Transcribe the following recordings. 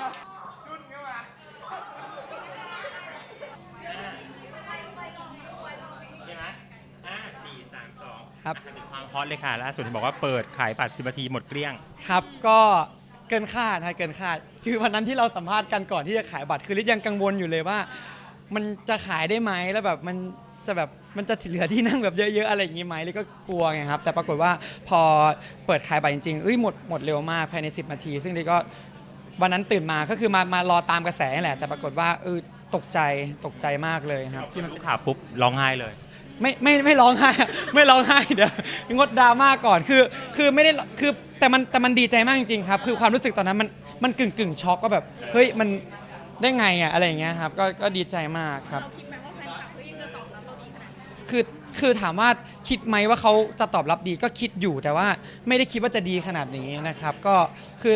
มาดุนเข้ามาใช่ไหมห้าสี่สามสองครับ อะถึงความฮอตเลยค่ะล่าสุดเห็นบอกว่าเปิดขายบัตรสิบนาทีหมดเกลี้ยง ครับก็เกินคาดฮะเกินคาด คือวันนั้นที่เราสัมภาษณ์กันก่อนที่จะขายบัตรคือลิศยังกังวลอยู่เลยว่า มันจะขายได้ไหมแล้วแบบมันจะแบบมันจะเหลือที่นั่งแบบเยอะ ๆ อะไรอย่างงี้ไหมลิศก็กลัวไงครับ แต่ปรากฏว่าพอเปิดขายบัตรจริงๆเอ้ยหมดหมดเร็วมากภายใน 10 นาที ซึ่งลิศก็ วันนั้นตื่นมาก็คือมามารอตามกระแสนี่แหละ แต่ปรากฏว่าเออตกใจตกใจมากเลยครับที่มันข่าวปุ๊บร้องไห้เลย ไม่ไม่ไม่ร้องไห้ ไม่ร้องไห้เดี๋ยวงดดราม่าก่อนคือ คือไม่ได้คือแต่มันแต่มันดีใจมากจริงๆครับ คือความรู้สึกตอนนั้นมันมันกึ่งกึ่งช็อกก็แบบเฮ้ยมันได้ไงอะอะไรอย่างเงี้ยครับก็ก็ดีใจมากครับคิดไหมว่าแฟนคลับเขายังจะตอบรับเราดีขนาดนี้คือคือถามว่าคิดไหมว่าเขาจะตอบรับดีก็คิดอยู่แต่ว่าไม่ได้คิดว่าจะดีขนาดนี้นะครับ ก็คือ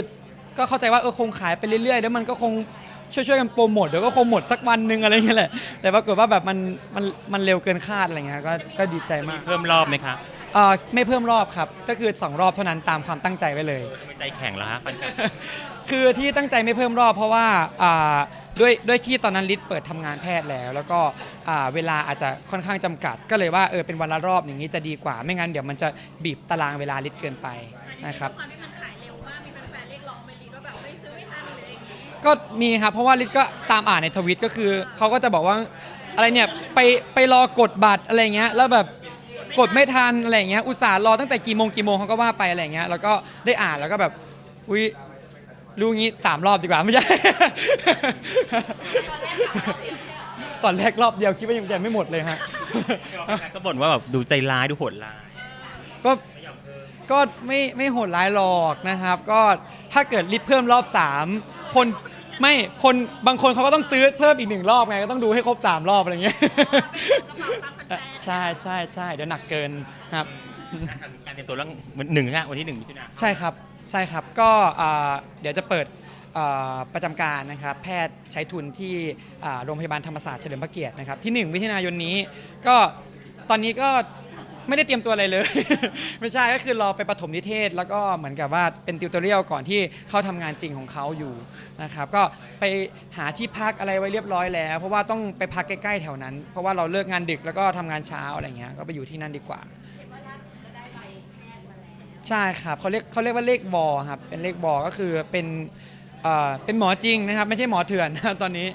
ก็เข้าใจว่าเออคงขายไปเรื่อยๆแล้วมันก็คงช่วยๆกันโปรโมทเดี๋ยวก็คงหมดสักวันหนึ่งอะไรอย่างเงี้ยแหละแต่ปรากฏว่าแบบมันมันมันเร็วเกินคาดอะไรเงี้ยก็ก็ดีใจมากเพิ่มรอบไหมคะเอ่อไม่เพิ่มรอบครับ ก็คือ 2 รอบเท่านั้นตามความตั้งใจไว้เลยไม่ใจแข็งแล้วฮะแฟนคลับคือที่ตั้งใจไม่เพิ่มรอบเพราะว่าอ่าด้วยด้วยที่ตอนนั้นลิศเปิดทำงานแพทย์แล้ว แล้วก็อ่าเวลาอาจจะค่อนข้างจำกัด ก็เลยว่าเออเป็นวันละรอบอย่างนี้จะดีกว่า ไม่งั้นเดี๋ยวมันจะบีบตารางเวลาลิศเกินไปใช่ครับ ความที่ ก็มีครับเพราะว่าลิศก็ตามอ่านในทวิตก็คือเขาก็จะบอกว่าอะไรเนี่ยไปไปรอกดบัตรอะไรเงี้ยแล้วแบบกดไม่ทันอะไรเงี้ยอุตส่าห์รอตั้งแต่กี่โมงกี่โมงเขาก็ว่าไปอะไรเงี้ยแล้วก็ได้อ่านแล้วก็แบบอุ้ยรู้งี้สามรอบดีกว่าไม่ใช่ ตอนแรกรอบเดียวคิดว่ายังจะไม่หมดเลยฮะ ก็บ่นว่าแบบดูใจร้ายดูโหดร้าย ก็ไม่ยอมเพิ่มก็ไม่ไม่โหดร้ายหรอกนะครับ ก็ถ้าเกิดลิฟต์เพิ่มรอบ 3 คน ไม่คนบางคนเขาก็ต้องซื้อเพิ่มอีกหนึ่งรอบไงก็ต้องดูให้ครบ 3 รอบอะไรเงี้ยใช่ใช่ใช่เดี๋ยวหนักเกินครับ การเตรียมตัวเรื่องหนึ่งฮะวันที่หนึ่งมิถุนายนใช่ครับใช่ครับก็อ่าเดี๋ยวจะเปิดอ่าประจำการนะครับแพทย์ใช้ทุนที่อ่าโรงพยาบาลธรรมศาสตร์เฉลิมพระเกียรตินะครับที่ 1 มิถุนายนนี้ก็ตอนนี้ก็ ไม่ได้เตรียมตัวอะไรเลย ไม่ใช่ก็คือรอไปปฐมนิเทศ แล้วก็เหมือนกับว่าเป็นติวตอเรียลก่อนที่เขาทำงานจริงของเขาอยู่นะครับก็ไปหาที่พักอะไรไว้เรียบร้อยแล้ว เพราะว่าต้องไปพักใกล้ๆแถวนั้น เพราะว่าเราเลิกงานดึกแล้วก็ทำงานเช้าอะไรเงี้ยก็ไปอยู่ที่นั่นดีกว่าใช่ครับเขาเรียกเขาเรียกว่าเลขบอครับเป็นเลขบอก็คือเป็นเอ่อเป็นหมอจริงนะครับ ไม่ใช่หมอเถื่อน ตอนนี้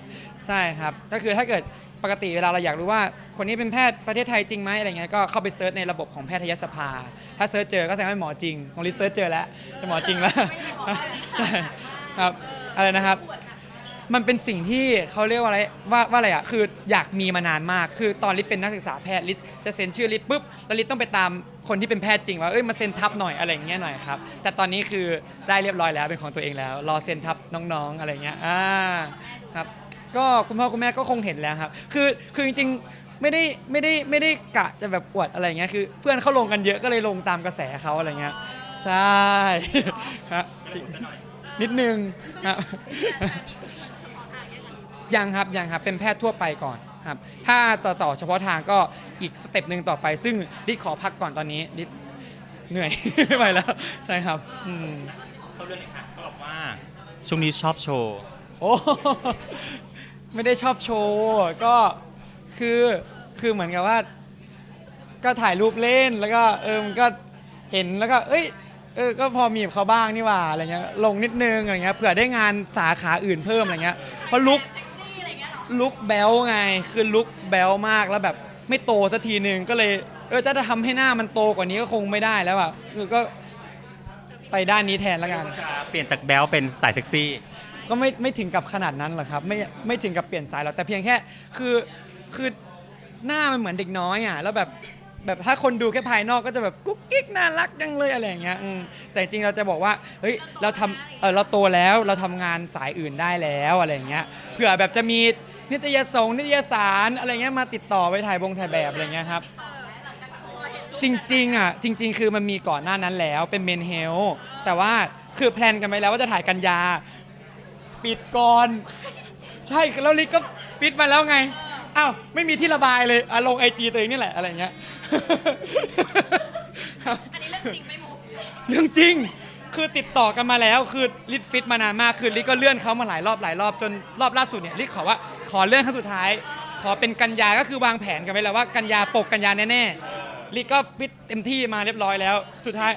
ใช่ครับ ก็คือถ้าเกิดปกติเวลาเราอยากรู้ว่า คนนี้เป็นแพทย์ประเทศไทยจริงไหมอะไรเงี้ยก็เข้าไปเซิร์ชในระบบของแพทยสภา ถ้าเซิร์ชเจอก็แสดงว่าเป็นหมอจริง ของลิซเซิร์ชเจอแล้วเป็นหมอจริงแล้ว ใช่ครับอะไรนะครับ มันเป็นสิ่งที่เขาเรียกว่าอะไรว่าว่าอะไรอะคืออยากมีมานานมาก คือตอนลิศเป็นนักศึกษาแพทย์ลิศจะเซ็นชื่อลิศปุ๊บแล้วลิศต้องไปตามคนที่เป็นแพทย์จริงว่าเอ้ยมาเซ็นทับหน่อยอะไรอย่างเงี้ยหน่อยครับแต่ตอนนี้คือได้เรียบร้อยแล้วเป็นของตัวเองแล้ว รอเซ็นทับน้องๆอะไรเงี้ยอ่าครับ ก็คุณพ่อคุณแม่ก็คงเห็นแล้วครับ คือคือจริงๆไม่ได้ไม่ได้ไม่ได้กะจะแบบอวดอะไรเงี้ยคือ เพื่อนเขาลงกันเยอะก็เลยลงตามกระแสเขาอะไรเงี้ยใช่ครับนิดนึงครับยังครับยังครับเป็นแพทย์ทั่วไปก่อนครับ ถ้าต่อต่อเฉพาะทางก็อีกสเต็ปหนึ่งต่อไป ซึ่งดิดขอพักก่อนตอนนี้ดิดเหนื่อย ไม่ไหวแล้วใช่ครับอืมเขาเรื่องนี้ค่ะเขาบอกว่าช่วงนี้ชอบโชว์โอ้ ไม่ได้ชอบโชว์ ก็คือคือเหมือนกับว่า ก็ถ่ายรูปเล่นแล้วก็เออมันก็เห็นแล้วก็ เอ้ยเออ ก็พอมีกับเขาบ้างนี่หว่าอะไรเงี้ยลงนิดนึงอะไรเงี้ยเผื่อได้งานสาขาอื่นเพิ่มอะไรเงี้ยเพราะลุกลุกแบลไงคือลุกแบลมากแล้วแบบไม่โตสักทีหนึ่งก็เลย เออจะจะทำให้หน้ามันโตกว่านี้ก็คงไม่ได้แล้วอะคือก็ไปด้านนี้แทนแล้วกัน จะเปลี่ยนจากแบลเป็นสายเซ็กซี่ ก็ไม่ไม่ถึงกับขนาดนั้นหรอกครับไม่ไม่ถึงกับเปลี่ยนสายหรอกแต่เพียงแค่คือคือหน้ามันเหมือนเด็กน้อยอะแล้วแบบแบบถ้าคนดูแค่ภายนอกก็จะแบบกุ๊กกิ๊กน่ารักจังเลยอะไรอย่างเงี้ยอืมแต่จริงเราจะบอกว่าเฮ้ยเราทำเออเราโตแล้วเราทำงานสายอื่นได้แล้วอะไรอย่างเงี้ยเผื่อแบบจะมีนิตยสงนิตยสารอะไรเงี้ยมาติดต่อไปถ่ายบงถ่ายแบบอะไรเงี้ยครับ จริงๆอะจริง ๆ คือมันมีก่อนหน้านั้นแล้วเป็นเมนเฮลแต่ว่าคือแพลนกันไปแล้วว่าจะถ่ายกันยา ปิดก่อน ใช่แล้วลิศก็ฟิตมาแล้วไงอ้าวไม่มีที่ระบายเลยอะลงไอจีตัวเองนี่แหละอะไรอย่างเงี้ย อันนี้เรื่องจริงไม่มุกเรื่องจริง คือติดต่อกันมาแล้วคือลิศฟิตมานานมากคือลิศก็เลื่อนเขามาหลายรอบหลายรอบจนรอบล่าสุดเนี่ยลิศขอว่าขอเลื่อนครั้งสุดท้าย ขอเป็นกันยาก็คือวางแผนกันไว้แล้วว่ากันยาปกกันยาแน่ๆลิศก็ฟิตเต็มที่มาเรียบร้อยแล้ว สุดท้าย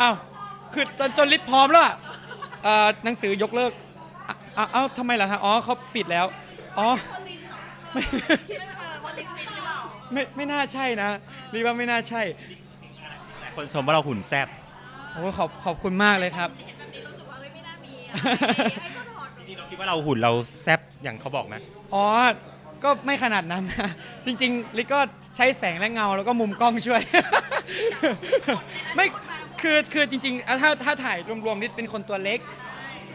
อ้าวคือจนจนลิศพร้อมแล้วอะเอ่อหนังสือยกเลิก อะอะเอ้าทำไมล่ะฮะอ๋อเขาปิดแล้ว อ๋อ คนลินเหรอไม่ คิดว่าเออคนลินฟิตหรือเปล่าไม่ไม่น่าใช่นะลิศว่าไม่น่าใช่หลายคนชมว่าเราหุ่นแซ่บโอ้ขอบขอบคุณมากเลยครับ เห็นแบบนี้รู้สึกว่าเฮ้ยไม่น่ามีอะไอ้ก็ถอดจริงๆเราคิดว่าเราหุ่นเราแซ่บอย่างเขาบอกไหมอ๋อ ก็ไม่ขนาดนั้นนะ จริงๆ ลิก็ใช้แสงและเงาแล้วก็มุมกล้องช่วย ไม่ คือ คือจริงๆถ้า ถ้าถ่ายรวมๆ ลิเป็นคนตัวเล็ก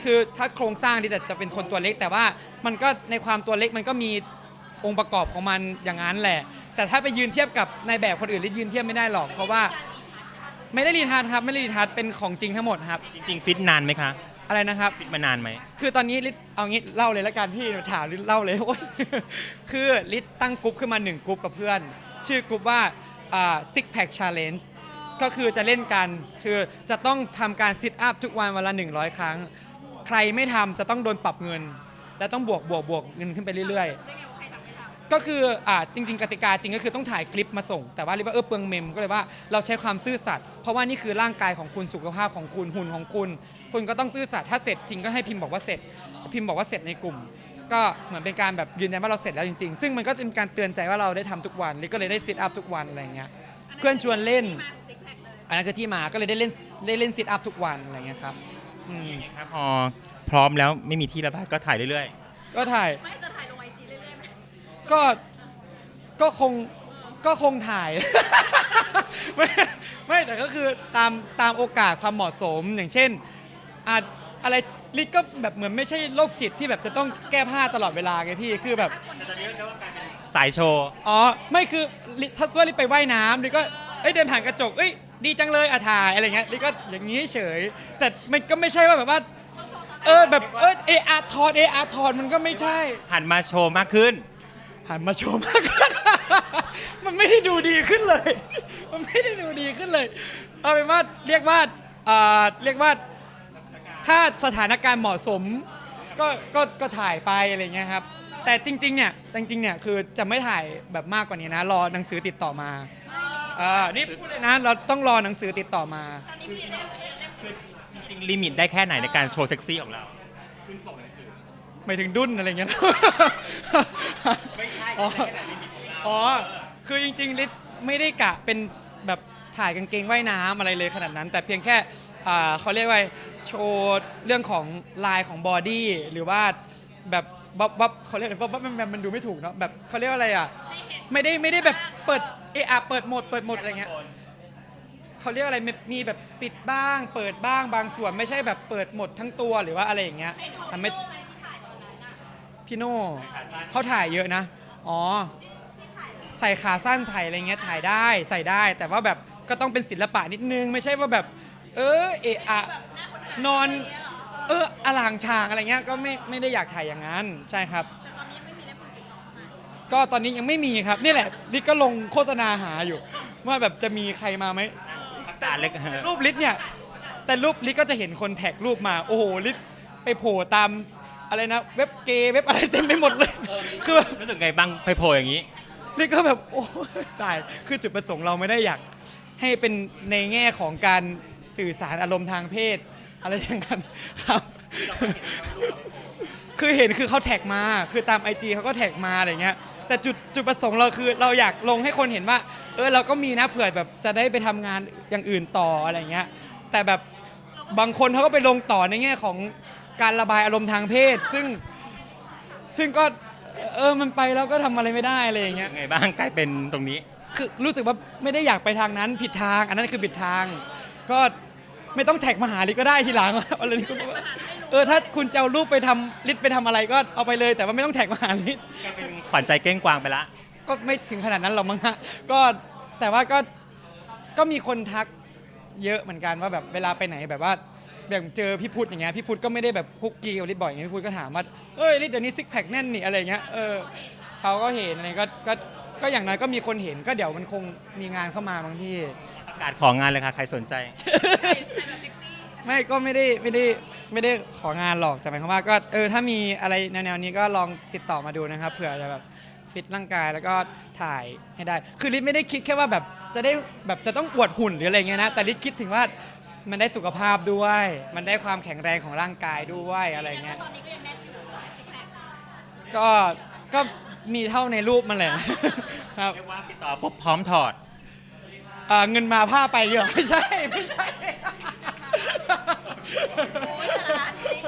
คือถ้าโครงสร้างลิจะเป็นคนตัวเล็ก แต่ว่ามันก็ในความตัวเล็กมันก็มีองค์ประกอบของมันอย่างนั้นแหละ แต่ถ้าไปยืนเทียบกับในแบบคนอื่นลิยืนเทียบไม่ได้หรอก เพราะว่าไม่ได้รีทัชครับไม่ได้รีทัชเป็นของจริงทั้งหมดครับ จริง ๆ ฟิตนานไหมคะอะไรนะครับ ฟิตมานานไหมคือตอนนี้ลิศเอางี้เล่าเลยละกันพี่ถามลิศเล่าเลยโอ๊ยคือลิศตั้งกลุ่มขึ้นมาหนึ่งกลุ่มกับเพื่อน ชื่อกลุ่มว่าอ่า six pack challenge ก็คือจะเล่นกัน คือจะต้องทำการซิทอัพทุกวันวันละ 100 ครั้ง ใครไม่ทำจะต้องโดนปรับเงิน และต้องบวกบวกบวกเงินขึ้นไปเรื่อย ๆ ได้ไงว่าใครทำไม่ทำก็คืออ่าจริง ๆ กติกาจริงก็คือต้องถ่ายคลิปมาส่ง แต่ว่าเรียกว่าเออเปลืองเมมก็เลยว่าเราใช้ความซื่อสัตย์เพราะว่านี่คือร่างกายของคุณสุขภาพของคุณหุ่นของคุณ คุณก็ต้องซื่อสัตย์ถ้าเสร็จจริงก็ให้พิมพ์บอกว่าเสร็จ พิมพ์บอกว่าเสร็จในกลุ่ม ก็เหมือนเป็นการแบบยืนยันว่าเราเสร็จแล้วจริงๆ ซึ่งมันก็จะเป็นการเตือนใจว่าเราได้ทำทุกวันลิก็เลยได้ซิทอัพทุกวันอะไรเงี้ยเพื่อนชวนเล่น มาซิกแพคเลย อันนั้นคือที่มาก็เลยได้เล่นได้เล่นซิทอัพทุกวันอะไรเงี้ยครับ อืมครับพอพร้อมแล้วไม่มีที่ระบายก็ถ่ายเรื่อยก็ถ่าย ไม่จะถ่ายลงไอจีเรื่อยๆไหมก็ ก็คง ก็คงถ่าย ไม่ไม่แต่ก็คือตามตามโอกาสความเหมาะสม อย่างเช่นอะอะไรลิศก็แบบเหมือนไม่ใช่โรคจิตที่แบบจะต้องแก้ผ้าตลอดเวลาไงพี่ คือแบบ ๆแต่ตอนนี้เรียกว่ากลายเป็นสายโชว์ อ๋อ ไม่คือลิถ้าว่าลิไปว่ายน้ำลิก็ เอ้ยเดินผ่านกระจก เอ้ย ดีจังเลยอะถ่ายอะไรเงี้ยลิก็อย่างนี้เฉย แต่มันก็ไม่ใช่ว่าแบบว่า เออแบบเออเออาทอนเออาทอนมันก็ไม่ใช่ หันมาโชว์มากขึ้น หันมาโชว์มากขึ้น มันไม่ได้ดูดีขึ้นเลย มันไม่ได้ดูดีขึ้นเลย เอาเป็นว่าเรียกว่าอ่าเรียกว่าถ้าสถานการณ์เหมาะสมก็ก็ก็ถ่ายไปอะไรเงี้ยครับ แต่จริงๆเนี่ยจริงๆเนี่ยคือจะไม่ถ่ายแบบมากกว่านี้นะ รอหนังสือติดต่อมา อ่านี่พูดเลยนะ เราต้องรอหนังสือติดต่อมาตอนนี้มีเล่มเล่มคือจริงๆลิมิตได้แค่ไหนในการโชว์เซ็กซี่ของเรา ขึ้นปกหนังสือ ไม่ถึงดุนอะไรเงี้ย ไม่ใช่อ๋อ แค่ไหนลิมิตของเราอ๋อ คือจริงๆลิศไม่ได้กะเป็นแบบถ่ายกางเกงว่ายน้ำอะไรเลยขนาดนั้น แต่เพียงแค่อ่าเขาเรียกว่าโชว์เรื่องของลายของบอดี้หรือว่าแบบบับบับเขาเรียกอะไรบับบับแมมมันดูไม่ถูกเนาะแบบเขาเรียกว่าอะไรอะให้เห็นไม่ได้ไม่ได้แบบเปิด เอะอะเปิดโหมดเปิดโหมดอะไรเงี้ยเขาเรียกอะไรมีมีแบบปิดบ้างเปิดบ้างบางส่วนไม่ใช่แบบเปิดหมดทั้งตัวหรือว่าอะไรอย่างเงี้ยเห็นของทำพี่ให้โน่ไหมที่ถ่ายตอนนั้นน่ะพี่โน่เขาถ่ายเยอะนะ อ๋อ ใส่ขาสั้นถ่ายอะไรเงี้ยถ่ายได้ใส่ได้ แต่ว่าแบบก็ต้องเป็นศิลปะนิดนึง ไม่ใช่ว่าแบบ เออเอะอะนอน เอออลางชางอะไรเงี้ยก็ไม่ไม่ได้อยากถ่ายอย่างนั้น ใช่ครับแต่ตอนนี้ยังไม่มีเล่มอื่นติดต่อมา ก็ตอนนี้ยังไม่มีครับ นี่แหละลิศก็ลงโฆษณาหาอยู่ ว่าแบบจะมีใครมาไหมตาเล็กรูปลิศเนี่ย แต่รูปลิศก็จะเห็นคนแท็กรูปมาโอ้โหลิศไปโผล่ตามอะไรนะ เว็บเกย์เว็บอะไรเต็มไปหมดเลยคือรู้สึกไงบ้างไปโผล่อย่างนี้นี่ก็แบบโอ้ยตายคือจุดประสงค์เราไม่ได้อยาก ให้เป็นในแง่ของการสื่อสารอารมณ์ทางเพศ อะไรอย่างนั้นครับ คือเห็นคือเขาแท็กมา คือตาม IG เขาก็แท็กมาอะไรเงี้ย แต่จุดจุดประสงค์เราคือเราอยากลงให้คนเห็นว่า เออเราก็มีนะเผื่อแบบจะได้ไปทำงานอย่างอื่นต่ออะไรเงี้ย แต่แบบบางคนเขาก็ไปลงต่อในแง่ของการระบายอารมณ์ทางเพศ ซึ่งซึ่งก็เออมันไปแล้วก็ทำอะไรไม่ได้อะไรอย่างเงี้ยไงบ้างกลายเป็นตรงนี้ คือรู้สึกว่าไม่ได้อยากไปทางนั้นผิดทาง อันนั้นคือผิดทาง ก็ไม่ต้องแท็กมาหาลิก็ได้ทีหลัง อะไรนี่ก็เอ อถ้าคุณจะเอารูปไปทำลิศไปทำอะไรก็เอาไปเลย แต่ว่าไม่ต้องแท็กมาหาลิศกลายเป็นขวัญใจเก้งกวางไปละ ก็ไม่ถึงขนาดนั้นหรอกมั้งฮะก็แต่ว่าก็ก็มีคนทักเยอะเหมือนกันว่าแบบเวลาไปไหนแบบว่าอย่างเจอพี่พุทธอย่างเงี้ยพี่พุทธก็ไม่ได้แบบคุกกีกับลิศบ่อยอย่างเงี้ยพี่พุทธก็ถามว่าเอ้ยลิศเดี๋ยวนี้ซิกแพคแน่นนี่อะไรเงี้ยเออเขาก็เห็นอะไรก็ก็ก็อย่างน้อยก็มีคนเห็นก็เดี๋ยวมันคงมีงานเข้ามาบางพี่ ประกาศของงานเลยค่ะ ใครสนใจถ่ายถ่ายแบบเซ็กซี่ ไม่ก็ไม่ได้ไม่ได้ไม่ได้ของานหรอกแต่หมายความว่าก็เออถ้ามีอะไรแนวๆนี้ก็ลองติดต่อมาดูนะครับเผื่อจะแบบฟิตร่างกายแล้วก็ถ่ายให้ได้ คือลิศไม่ได้คิดแค่ว่าแบบจะได้แบบจะต้องอวดหุ่นหรืออะไรเงี้ยนะแต่ลิศคิดถึงว่ามันได้สุขภาพด้วย มันได้ความแข็งแรงของร่างกายด้วยอะไรเงี้ยตอนนี้ก็ยังแน่นอยู่ซิกแพคก็ก็มีเท่าในรูปมันแหละครับเรียกว่าติดต่อปุ๊บพร้อมถอด เอ่อเงินมาผ้าไปเยอะไม่ใช่ไม่ใช่ โอ้ยแต่ละร้านนี้